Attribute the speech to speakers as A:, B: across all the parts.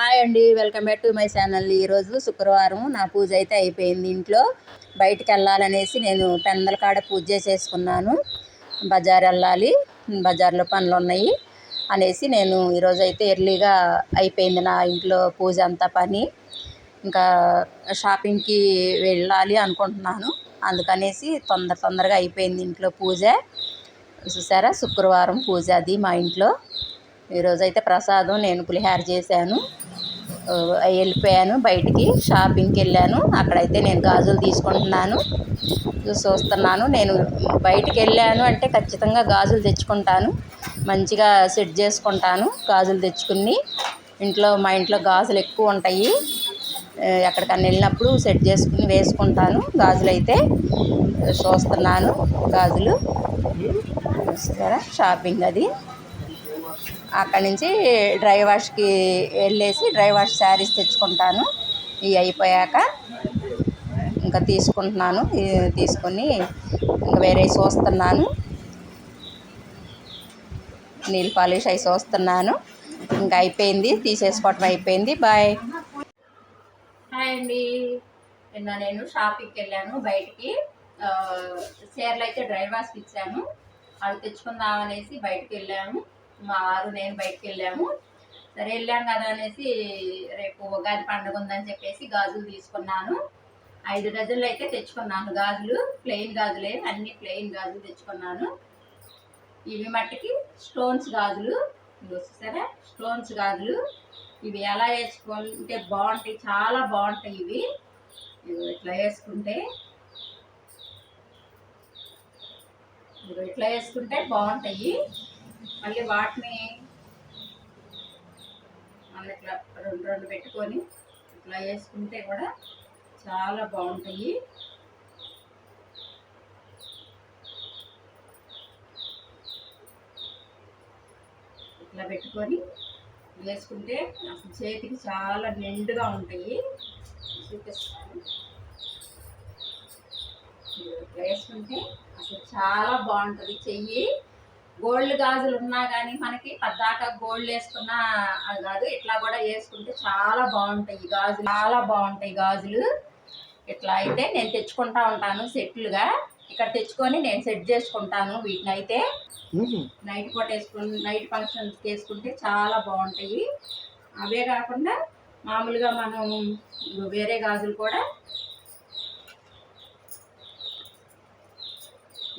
A: Hi అండి welcome back to my channel. ఈరోజు శుక్రవారం నా పూజ అయితే అయిపోయింది ఇంట్లో. బయటికి వెళ్ళాలనేసి నేను పెందల కాడ పూజ చేసేసుకున్నాను బజార్ వెళ్ళాలి బజార్లో పనులు ఉన్నాయి అనేసి నేను ఈరోజు అయితే ఎర్లీగా అయిపోయింది నా ఇంట్లో పూజ అంతా పని. ఇంకా షాపింగ్కి వెళ్ళాలి అనుకుంటున్నాను. అందుకనేసి తొందర తొందరగా అయిపోయింది ఇంట్లో పూజ. చూసారా? శుక్రవారం పూజ అది మా ఇంట్లో. ఈరోజు అయితే ప్రసాదం నేను పులిహార చేశాను. వెళ్ళిపోయాను బయటికి షాపింగ్కి వెళ్ళాను. అక్కడైతే నేను గాజులు తీసుకుంటున్నాను. చూస్తున్నాను నేను బయటికి వెళ్ళాను అంటే ఖచ్చితంగా గాజులు తెచ్చుకుంటాను. మంచిగా సెట్ చేసుకుంటాను గాజులు తెచ్చుకుని. ఇంట్లో మా ఇంట్లో గాజులు ఎక్కువ ఉంటాయి. ఎక్కడికన్నా వెళ్ళినప్పుడు సెట్ చేసుకుని వేసుకుంటాను. గాజులు అయితే చూస్తున్నాను. గాజులు. చూస్తారా? షాపింగ్ అది. అక్కడి నుంచి డ్రై వాష్కి వెళ్ళేసి డ్రై వాష్ శారీస్ తెచ్చుకుంటాను. ఇవి అయిపోయాక ఇంకా తీసుకుంటున్నాను. తీసుకొని ఇంకా వేరే చూస్తున్నాను నీళ్ళు పాలిష్ అవి చూస్తున్నాను ఇంకా అయిపోయింది. తీసేసుకోవటం అయిపోయింది. బాయ్. హాయ్ అండి. నిన్న నేను షాపింగ్కి వెళ్ళాను బయటికి. చీరలు అయితే డ్రై వాష్కి ఇచ్చాను. అవి తెచ్చుకుందాం అనేసి బయటికి వెళ్ళాము మా వారు నేను బయటికి వెళ్ళాము. సరే వెళ్ళాం కదా అనేసి రేపు ఉగాది పండుగ ఉందని చెప్పేసి గాజులు తీసుకున్నాను. ఐదు డజన్లు అయితే తెచ్చుకున్నాను గాజులు. ప్లెయిన్ గాజులే అన్ని ప్లెయిన్ గాజులు తెచ్చుకున్నాను. ఇవి మట్టికి స్టోన్స్ గాజులు. చూసారా? స్టోన్స్ గాజులు. ఇవి ఎలా వేసుకుంటే బాగుంటాయి? చాలా బాగుంటాయి ఇవి. ఇట్లా వేసుకుంటే. ఇట్లా వేసుకుంటే బాగుంటాయి. మళ్ళీ వాటిని మళ్ళీ ఇట్లా రెండు రెండు పెట్టుకొని ఇట్లా వేసుకుంటే కూడా చాలా బాగుంటాయి. ఇట్లా పెట్టుకొని వేసుకుంటే అసలు చేతికి చాలా నిండుగా ఉంటాయి. చూపిస్తాను. ఇట్లా వేసుకుంటే అసలు చాలా బాగుంటుంది. చెయ్యి గోల్డ్ గాజులు ఉన్నా కానీ మనకి పద్దాక గోల్డ్ వేసుకున్నా అది కాదు ఇట్లా కూడా వేసుకుంటే చాలా బాగుంటాయి ఈ గాజులు. చాలా బాగుంటాయి గాజులు. ఇట్లా అయితే నేను తెచ్చుకుంటా ఉంటాను సెట్లుగా. ఇక్కడ తెచ్చుకొని నేను సెట్ చేసుకుంటాను వీటిని అయితే నైట్ పూట వేసుకుని నైట్ ఫంక్షన్స్కి వేసుకుంటే చాలా బాగుంటాయి. అవే కాకుండా మామూలుగా మనం వేరే గాజులు కూడా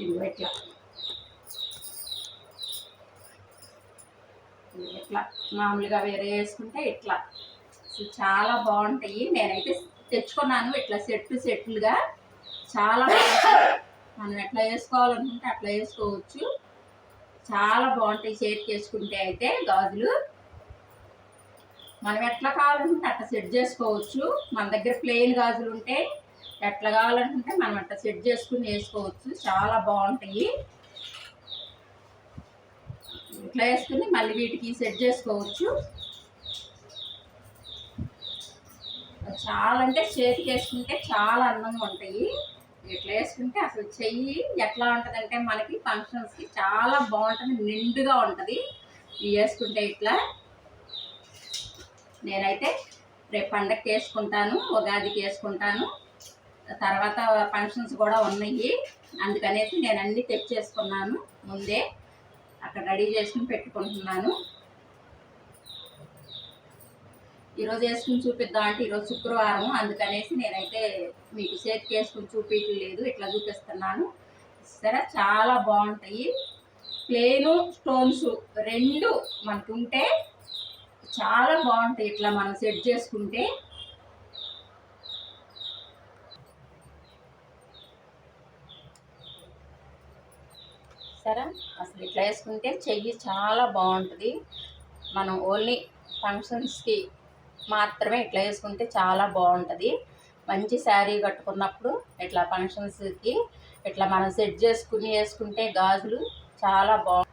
A: ఇదిగో ఇట్లా. ఇట్లా మామూలుగా వేరే వేసుకుంటే ఇట్లా సో చాలా బాగుంటాయి. నేనైతే తెచ్చుకున్నాను. ఇట్లా సెట్లు సెట్లుగా చాలా మనం ఎట్లా వేసుకోవాలనుకుంటే అట్లా వేసుకోవచ్చు. చాలా బాగుంటాయి షేర్ వేసుకుంటే అయితే గాజులు. మనం ఎట్లా కావాలనుకుంటే అట్లా సెట్ చేసుకోవచ్చు. మన దగ్గర ప్లెయిన్ గాజులు ఉంటే ఎట్లా కావాలనుకుంటే మనం అట్లా సెట్ చేసుకుని వేసుకోవచ్చు. చాలా బాగుంటాయి. ఇట్లా వేసుకుని మళ్ళీ వీటికి సెట్ చేసుకోవచ్చు. చాలా అంటే చేతికి వేసుకుంటే చాలా అందంగా ఉంటాయి. ఇట్లా వేసుకుంటే అసలు చెయ్యి ఎట్లా ఉంటుందంటే మనకి ఫంక్షన్స్కి చాలా బాగుంటుంది నిండుగా ఉంటుంది. ఇవి వేసుకుంటే ఇట్లా. నేనైతే రేపు పండగకి వేసుకుంటాను ఉగాదికి వేసుకుంటాను. తర్వాత ఫంక్షన్స్ కూడా ఉన్నాయి. అందుకనేసి నేను అన్నీ తెచ్చేసుకున్నాను ముందే. అక్కడ రెడీ చేసుకుని పెట్టుకుంటున్నాను. ఈరోజు వేసుకుని చూపిద్దాం అంటే ఈరోజు శుక్రవారం అందుకనేసి నేనైతే మీకు చేతికి వేసుకుని చూపించలేదు ఇట్లా చూపిస్తున్నాను. సరే చాలా బాగుంటాయి. ప్లేను స్టోన్స్ రెండు మనకు ఉంటే చాలా బాగుంటాయి ఇట్లా మనం సెట్ చేసుకుంటే సరే అసలు ఇట్లా వేసుకుంటే చెయ్యి చాలా బాగుంటుంది. మనం ఓన్లీ ఫంక్షన్స్కి మాత్రమే ఇట్లా వేసుకుంటే చాలా బాగుంటుంది. మంచి శారీ కట్టుకున్నప్పుడు ఇట్లా ఫంక్షన్స్కి ఇట్లా మనం సెట్ చేసుకుని వేసుకుంటే గాజులు చాలా బాగు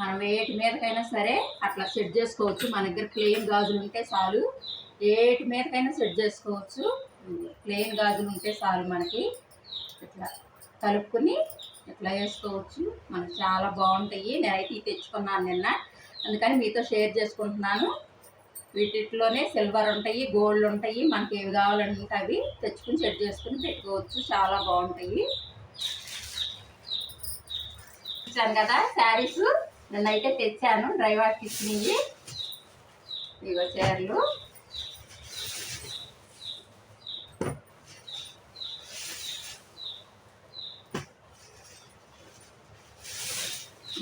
A: మనం వేటి మీదకైనా సరే అట్లా సెట్ చేసుకోవచ్చు. మన దగ్గర ప్లెయిన్ గాజులు ఉంటే చాలు. వేటి మీదకైనా సెట్ చేసుకోవచ్చు. ప్లెయిన్ గాజులు ఉంటే చాలు మనకి. ఇట్లా కలుపుకొని ఇట్లా వేసుకోవచ్చు. మనకు చాలా బాగుంటాయి. నేనైతే ఇవి తెచ్చుకున్నాను నిన్న. అందుకని మీతో షేర్ చేసుకుంటున్నాను. వీటిలోనే సిల్వర్ ఉంటాయి గోల్డ్ ఉంటాయి. మనకి ఏవి కావాలంటే అవి తెచ్చుకుని సెట్ చేసుకుని పెట్టుకోవచ్చు. చాలా బాగుంటాయి. ఇచ్చాను కదా శారీస్. నిన్నైతే తెచ్చాను. డ్రైవర్కి ఇచ్చినవి ఇగో చీరలు.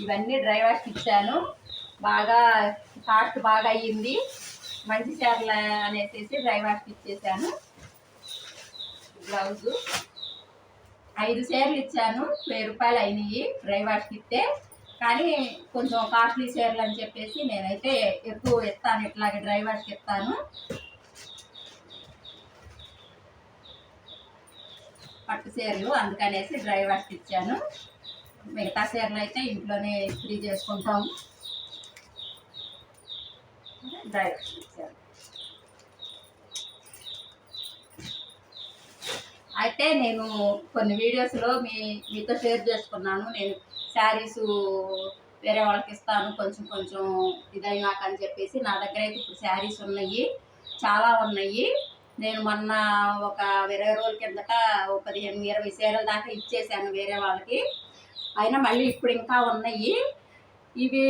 A: ఇవన్నీ డ్రై వాష్కి ఇచ్చాను. బాగా కాస్ట్ బాగా అయ్యింది. మంచి చీరలు అనేసి డ్రై వాష్కి ఇచ్చేసాను. బ్లౌజు. ఐదు చీరలు ఇచ్చాను. వెయ్యి రూపాయలు అయినాయి డ్రై వాష్కి ఇస్తే. కానీ కొంచెం కాస్ట్లీ చీరలు అని చెప్పేసి నేనైతే ఎక్కువ ఇస్తాను ఇట్లాగే డ్రై వాష్కి ఇస్తాను పట్టు చీరలు అందుకనేసి డ్రై వాష్కి ఇచ్చాను. మిగతా చీరలు అయితే ఇంట్లోనే ఫ్రీ చేసుకుంటాము. డ్రై అయితే నేను కొన్ని వీడియోస్లో మీ మీతో షేర్ చేసుకున్నాను. నేను శారీస్ వేరే వాళ్ళకి ఇస్తాను కొంచెం కొంచెం ఇదైనాక అని చెప్పేసి నా దగ్గర అయితే ఇప్పుడు శారీస్ ఉన్నాయి. చాలా ఉన్నాయి. నేను మొన్న ఒక ఇరవై రోజుల కిందట ఒక పదిహేను ఇరవై చీరల దాకా ఇచ్చేసాను వేరే వాళ్ళకి. అయినా మళ్ళీ ఇప్పుడు ఇంకా ఉన్నాయి. ఇవి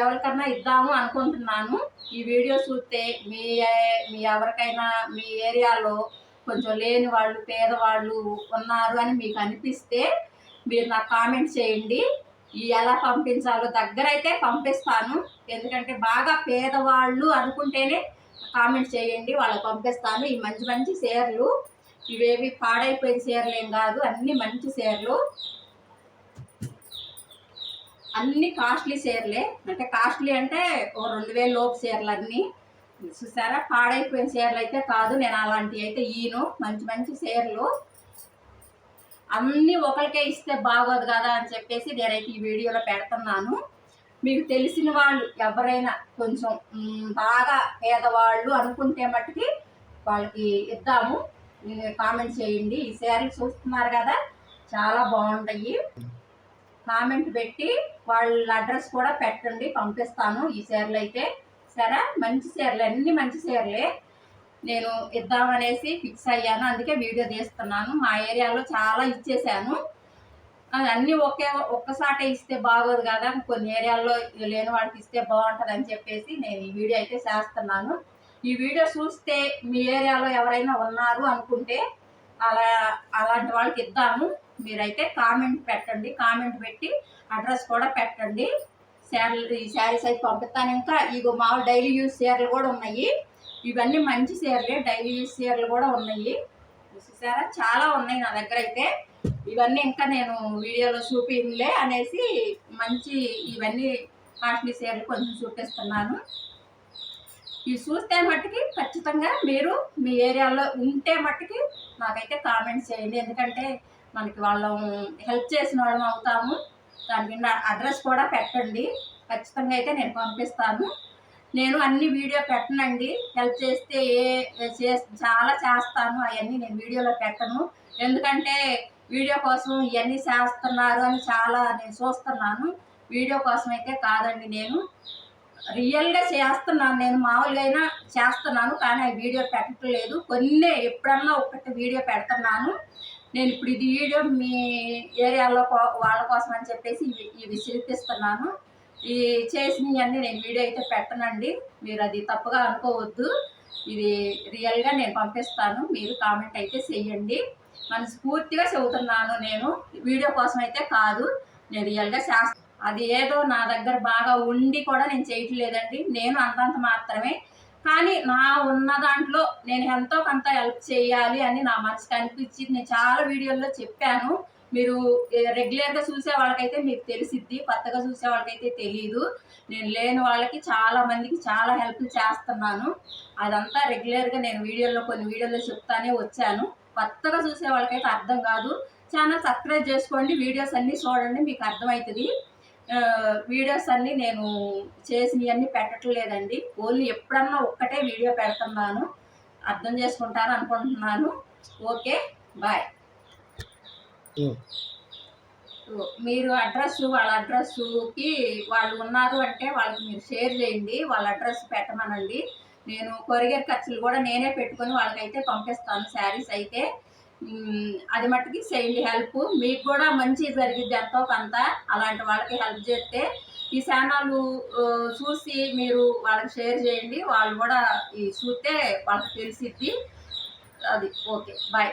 A: ఎవరికన్నా ఇద్దాము అనుకుంటున్నాను. ఈ వీడియో చూస్తే మీ మీ ఎవరికైనా మీ ఏరియాలో కొంచెం లేని వాళ్ళు పేదవాళ్ళు ఉన్నారు అని మీకు అనిపిస్తే మీరు నాకు కామెంట్ చేయండి. ఈ ఎలా పంపించాలో దగ్గర అయితే పంపిస్తాను. ఎందుకంటే బాగా పేదవాళ్ళు అనుకుంటేనే కామెంట్ చేయండి వాళ్ళకి పంపిస్తాను. ఈ మంచి మంచి చీరలు ఇవేవి పాడైపోయిన చీరలు ఏం కాదు అన్నీ మంచి చీరలు అన్ని కాస్ట్లీ చీరలే. అంటే కాస్ట్లీ అంటే ఓ రెండు వేల లోపు చీరలు అన్నీ చూసారా? పాడైపోయిన చీరలు అయితే కాదు. నేను అలాంటివి అయితే ఈను. మంచి మంచి చీరలు. అన్నీ ఒకరికే ఇస్తే బాగోదు కదా అని చెప్పేసి నేనైతే ఈ వీడియోలో పెడుతున్నాను. మీకు తెలిసిన వాళ్ళు ఎవరైనా కొంచెం బాగా పేదవాళ్ళు అనుకుంటే మట్టుకి వాళ్ళకి ఇద్దాము. కామెంట్ చేయండి. ఈ శారీ చూస్తున్నారు కదా? చాలా బాగుంటాయి. కామెంట్ పెట్టి వాళ్ళ అడ్రస్ కూడా పెట్టండి పంపిస్తాను ఈ చీరలు అయితే. సరే? మంచి చీరలు అన్ని మంచి చీరలే. నేను ఇద్దామనేసి ఫిక్స్ అయ్యాను అందుకే వీడియో తీస్తున్నాను. మా ఏరియాలో చాలా ఇచ్చేసాను. అన్నీ ఒకే ఒక్కసాటే ఇస్తే బాగోదు కదా. కొన్ని ఏరియాల్లో లేని వాళ్ళకి ఇస్తే బాగుంటుంది అని చెప్పేసి నేను ఈ వీడియో అయితే చేస్తున్నాను. ఈ వీడియో చూస్తే మీ ఏరియాలో ఎవరైనా ఉన్నారు అనుకుంటే అలా అలాంటి వాళ్ళకి ఇద్దాము. మీరైతే కామెంట్ పెట్టండి. కామెంట్ పెట్టి అడ్రస్ కూడా పెట్టండి. శారీ ఈ శారీస్ అయితే పంపిస్తాను. ఇంకా ఇగో మామూలు డైలీ యూస్ చీరలు కూడా ఉన్నాయి. ఇవన్నీ మంచి చీరలే. డైలీ యూస్ చీరలు కూడా ఉన్నాయి. చూసారా? చాలా ఉన్నాయి నా దగ్గర అయితే. ఇవన్నీ ఇంకా నేను వీడియోలో చూపించలే అనేసి మంచి ఇవన్నీ కాస్ట్లీ చీరలు కొంచెం చూపిస్తున్నాను. ఇవి చూస్తే మట్టుకి ఖచ్చితంగా మీరు మీ ఏరియాలో ఉంటే మట్టుకి నాకైతే కామెంట్స్ చేయండి. ఎందుకంటే మనకి వాళ్ళం హెల్ప్ చేసిన వాళ్ళం అవుతాము. దాని కింద అడ్రస్ కూడా పెట్టండి. ఖచ్చితంగా అయితే నేను పంపిస్తాను. నేను అన్ని వీడియో పెట్టనండి. హెల్ప్ చేస్తే ఏ చే- చాలా చేస్తాను. అవన్నీ నేను వీడియోలో పెట్టను. ఎందుకంటే వీడియో కోసం ఇవన్నీ చేస్తున్నారు అని చాలా నేను చూస్తున్నాను. వీడియో కోసం అయితే కాదండి నేను. రియల్గా చేస్తున్నాను. నేను మామూలుగా అయినా చేస్తున్నాను. కానీ ఆ వీడియో పెట్టట్లేదు. కొన్ని ఎప్పుడన్నా ఒకటి వీడియో పెడుతున్నాను. నేను ఇప్పుడు ఇది వీడియో మీ ఏరియాలో వాళ్ళ కోసం అని చెప్పేసి ఇవి ఇవి చూపిస్తున్నాను ఈ చేసినవన్నీ నేను వీడియో అయితే పెట్టనండి. మీరు అది తప్పుగా అనుకోవద్దు. ఇది రియల్గా నేను పంపిస్తాను. మీరు కామెంట్ అయితే చెయ్యండి. మనస్ఫూర్తిగా చెబుతున్నాను నేను. వీడియో కోసం అయితే కాదు. నేను రియల్గా చేస్తాను అది ఏదో నా దగ్గర బాగా ఉండి కూడా నేను చేయట్లేదండి. నేను అంతంత మాత్రమే కానీ నా ఉన్న దాంట్లో నేను ఎంతో కొంత హెల్ప్ చేయాలి అని నా మనసుకు అనిపించి నేను చాలా వీడియోల్లో చెప్పాను. మీరు రెగ్యులర్గా చూసే వాళ్ళకైతే మీకు తెలిసిద్ది. కొత్తగా చూసే వాళ్ళకైతే తెలియదు నేను లేని వాళ్ళకి చాలా మందికి చాలా హెల్ప్ చేస్తున్నాను. అదంతా రెగ్యులర్గా నేను వీడియోలో కొన్ని వీడియోలో చెప్తానే వచ్చాను. కొత్తగా చూసే వాళ్ళకైతే అర్థం కాదు. ఛానల్ సబ్స్క్రైబ్ చేసుకోండి. వీడియోస్ అన్నీ చూడండి మీకు అర్థమవుతుంది. వీడియోస్ అన్నీ నేను చేసినవన్నీ పెట్టట్లేదండి. ఓన్లీ ఎప్పుడన్నా ఒక్కటే వీడియో పెడుతున్నాను. అర్థం చేసుకుంటారు అనుకుంటున్నాను. Okay bye. మీరు అడ్రస్ వాళ్ళ అడ్రస్కి వాళ్ళు ఉన్నారు అంటే వాళ్ళకి మీరు షేర్ చేయండి. వాళ్ళ అడ్రస్ పెట్టమనండి. నేను కొరియర్ ఖర్చులు కూడా నేనే పెట్టుకొని వాళ్ళకైతే పంపిస్తాను శారీస్ అయితే. అది మట్టుకి చేయండి హెల్ప్. మీకు కూడా మంచి జరిగిద్ది ఎంతో కొంత. అలాంటి వాళ్ళకి హెల్ప్ చేస్తే ఈ ఛానల్ చూసి మీరు వాళ్ళకి షేర్ చేయండి. వాళ్ళు కూడా ఈ చూస్తే వాళ్ళకి తెలిసిద్ది. అది ఓకే బాయ్.